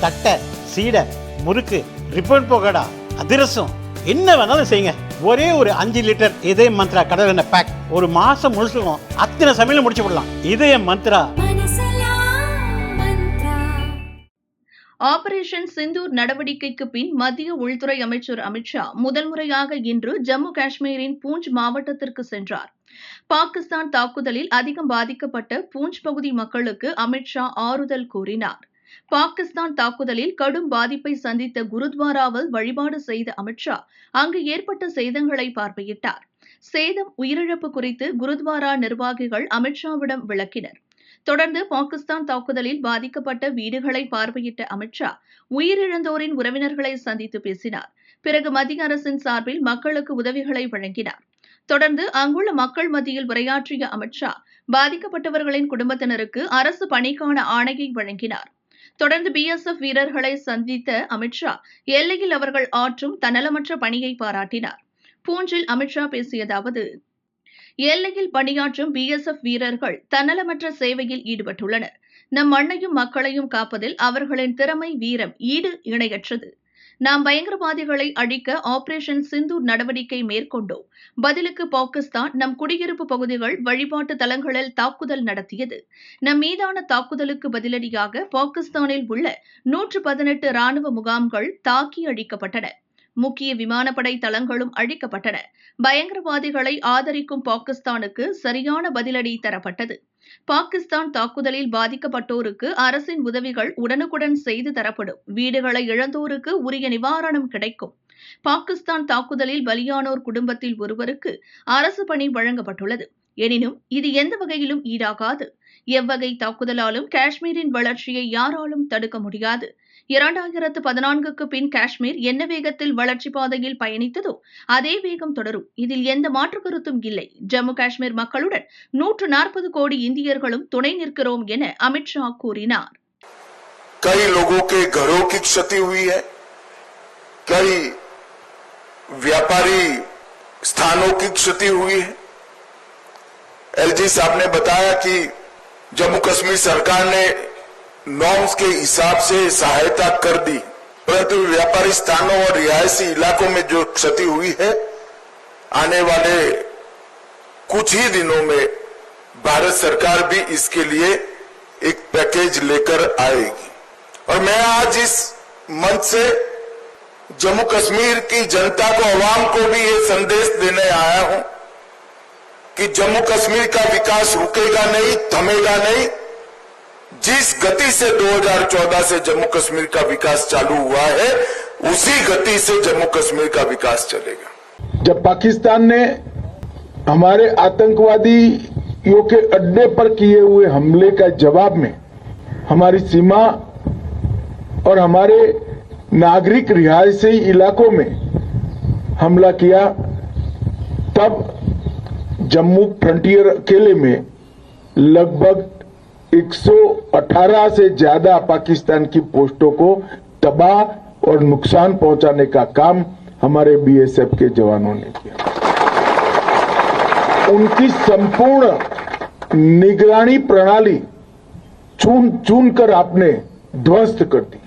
தட்டை சீடை முறுக்கு ரிப்பன் போகடா அதிரசம் என்ன வேணாலும் செய்யுங்க. ஒரே ஒரு அஞ்சு லிட்டர் இதய மந்த்ரா கடல் எண்ணெய் பேக் ஒரு மாசம் முழுசுக்கும் அத்தனை சமையலும் முடிச்சு விடலாம். இதய மந்த்ரா. ஆபரேஷன் சிந்தூர் நடவடிக்கைக்கு பின் மத்திய உள்துறை அமைச்சர் அமித்ஷா முதல் முறையாக இன்று ஜம்மு காஷ்மீரின் பூஞ்ச் மாவட்டத்திற்கு சென்றார். பாகிஸ்தான் தாக்குதலில் அதிகம் பாதிக்கப்பட்ட பூஞ்ச் பகுதி மக்களுக்கு அமித்ஷா ஆறுதல் கூறினார். பாகிஸ்தான் தாக்குதலில் கடும் பாதிப்பை சந்தித்த குருத்வாராவில் வழிபாடு செய்த அமித்ஷா அங்கு ஏற்பட்ட சேதங்களை பார்வையிட்டார். சேதம் உயிரிழப்பு குறித்து குருத்வாரா நிர்வாகிகள் அமித்ஷாவிடம் விளக்கினர். தொடர்ந்து பாகிஸ்தான் தாக்குதலில் பாதிக்கப்பட்ட வீடுகளை பார்வையிட்ட அமித்ஷா உயிரிழந்தோரின் உறவினர்களை சந்தித்து பேசினார். பிறகு மத்திய அரசின் சார்பில் மக்களுக்கு உதவிகளை வழங்கினார். தொடர்ந்து அங்குள்ள மக்கள் மத்தியில் உரையாற்றிய அமித்ஷா பாதிக்கப்பட்டவர்களின் குடும்பத்தினருக்கு அரசு பணிக்கான ஆணையை வழங்கினார். தொடர்ந்து பிஎஸ்எஃப் வீரர்களை சந்தித்த அமித்ஷா எல்லையில் அவர்கள் ஆற்றும் தன்னலமற்ற பணியை பாராட்டினார். பூஞ்சில் அமித்ஷா பேசியதாவது எல்லையில் பணியாற்றும் பிஎஸ்எஃப் வீரர்கள் தன்னலமற்ற சேவையில் ஈடுபட்டுள்ளனர். நம் மண்ணையும் மக்களையும் காப்பதில் அவர்களின் திறமை வீரம் ஈடு இணையற்றது. நாம் பயங்கரவாதிகளை அழிக்க ஆபரேஷன் சிந்தூர் நடவடிக்கை மேற்கொண்டோம். பதிலுக்கு பாகிஸ்தான் நம் குடியிருப்பு பகுதிகள் வழிபாட்டு தலங்களில் தாக்குதல் நடத்தியது. நம் மீதான தாக்குதலுக்கு பதிலடியாக பாகிஸ்தானில் உள்ள நூற்று பதினெட்டு ராணுவ முகாம்கள் தாக்கி அழிக்கப்பட்டன. முக்கிய விமானப்படை தளங்களும் அழிக்கப்பட்டன. பயங்கரவாதிகளை ஆதரிக்கும் பாகிஸ்தானுக்கு சரியான பதிலடி தரப்பட்டது. பாகிஸ்தான் தாக்குதலில் பாதிக்கப்பட்டோருக்கு அரசின் உதவிகள் உடனுக்குடன் செய்து தரப்படும். வீடுகளை இழந்தோருக்கு உரிய நிவாரணம் கிடைக்கும். பாகிஸ்தான் தாக்குதலில் பலியானோர் குடும்பத்தில் ஒருவருக்கு அரசு பணி வழங்கப்பட்டுள்ளது. எனினும் இது எந்த வகையிலும் ஈடாகாது எவ்வகை தாக்குதலாலும் காஷ்மீரின் வளர்ச்சியை யாராலும் தடுக்க முடியாது இரண்டாயிரத்து பதினான்குக்கு பின் காஷ்மீர் என்ன வேகத்தில் வளர்ச்சி பாதையில் பயணித்ததோ அதே வேகம் தொடரும் இதில் எந்த மாற்று கருத்தும் இல்லை ஜம்மு காஷ்மீர் மக்களுடன் நூற்று நாற்பது கோடி இந்தியர்களும் துணை நிற்கிறோம் என அமித்ஷா கூறினார் कई लोगों के घरों की क्षति हुई है कई व्यापारी स्थानों की क्षति हुई है एलजी साहब ने बताया कि जम्मू कश्मीर सरकार ने नॉर्म्स के हिसाब से सहायता कर दी। परंतु व्यापारी स्थानों और रिहायशी इलाकों में जो क्षति हुई है, आने वाले कुछ ही दिनों में भारत सरकार भी इसके लिए एक पैकेज लेकर आएगी। और मैं आज इस मंच से जम्मू कश्मीर की जनता को, आवाम को भी ये संदेश देने आया हूँ कि जम्मू कश्मीर का विकास रुकेगा नहीं, थमेगा नहीं। जिस गति से 2014 से जम्मू कश्मीर का विकास चालू हुआ है, उसी गति से जम्मू कश्मीर का विकास चलेगा। जब पाकिस्तान ने हमारे आतंकवादियों के अड्डे पर किए हुए हमले का जवाब में हमारी सीमा और हमारे नागरिक रिहायशी इलाकों में हमला किया, तब जम्मू फ्रंटियर अकेले में लगभग 118 से ज़्यादा पाकिस्तान की पोस्टों को तबाह और नुकसान पहुँचाने का काम हमारे बीएसएफ के जवानों ने किया। उनकी संपूर्ण निगरानी प्रणाली चुन चुन कर आपने ध्वस्त कर दी।